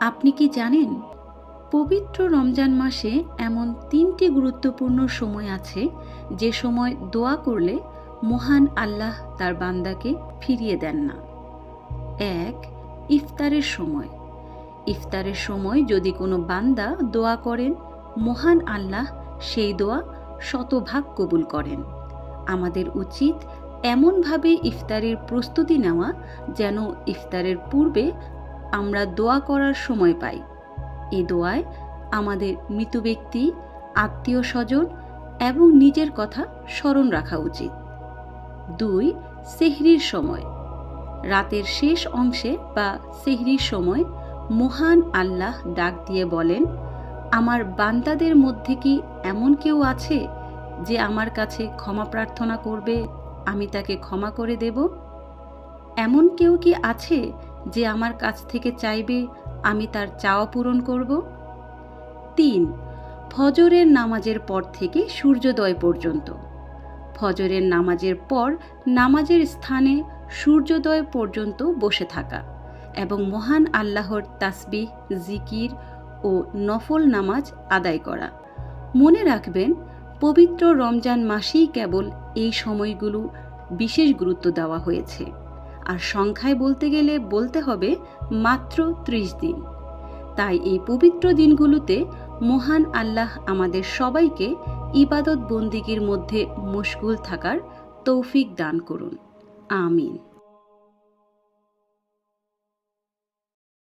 আপনি কি জানেন, পবিত্র রমজান মাসে এমন তিনটি গুরুত্বপূর্ণ সময় আছে যে সময় দোয়া করলে মহান আল্লাহ তার বান্দাকে ফিরিয়ে দেন না। এক, ইফতারের সময়। ইফতারের সময় যদি কোনো বান্দা দোয়া করেন, মহান আল্লাহ সেই দোয়া শতভাগ কবুল করেন। আমাদের উচিত এমনভাবে ইফতারের প্রস্তুতি নেওয়া যেন ইফতারের পূর্বে আমরা দোয়া করার সময় পাই। এ দোয়ায় আমাদের মৃত ব্যক্তি, আত্মীয় স্বজন এবং নিজের কথা স্মরণ রাখা উচিত। দুই, সেহরির সময়। রাতের শেষ অংশে বা সেহরির সময় মহান আল্লাহ ডাক দিয়ে বলেন, আমার বান্দাদের মধ্যে কি এমন কেউ আছে যে আমার কাছে ক্ষমা প্রার্থনা করবে, আমি তাকে ক্ষমা করে দেব? এমন কেউ কি আছে যে আমার কাছ থেকে চাইবে, আমি তার চাওয়া পূরণ করব। তিন, ফজরের নামাজের পর থেকে সূর্যোদয় পর্যন্ত। ফজরের নামাজের পর নামাজের স্থানে সূর্যোদয় পর্যন্ত বসে থাকা এবং মহান আল্লাহর তাসবিহ, জিকির ও নফল নামাজ আদায় করা। মনে রাখবেন, পবিত্র রমজান মাসেই কেবল এই সময়গুলো বিশেষ গুরুত্ব দেওয়া হয়েছে। আর সংখ্যায় বলতে গেলে বলতে হবে মাত্র ত্রিশ দিন। তাই এই পবিত্র দিনগুলোতে মহান আল্লাহ আমাদের সবাইকে ইবাদত বন্দিগির মধ্যে মশগুল থাকার তৌফিক দান করুন। আমিন।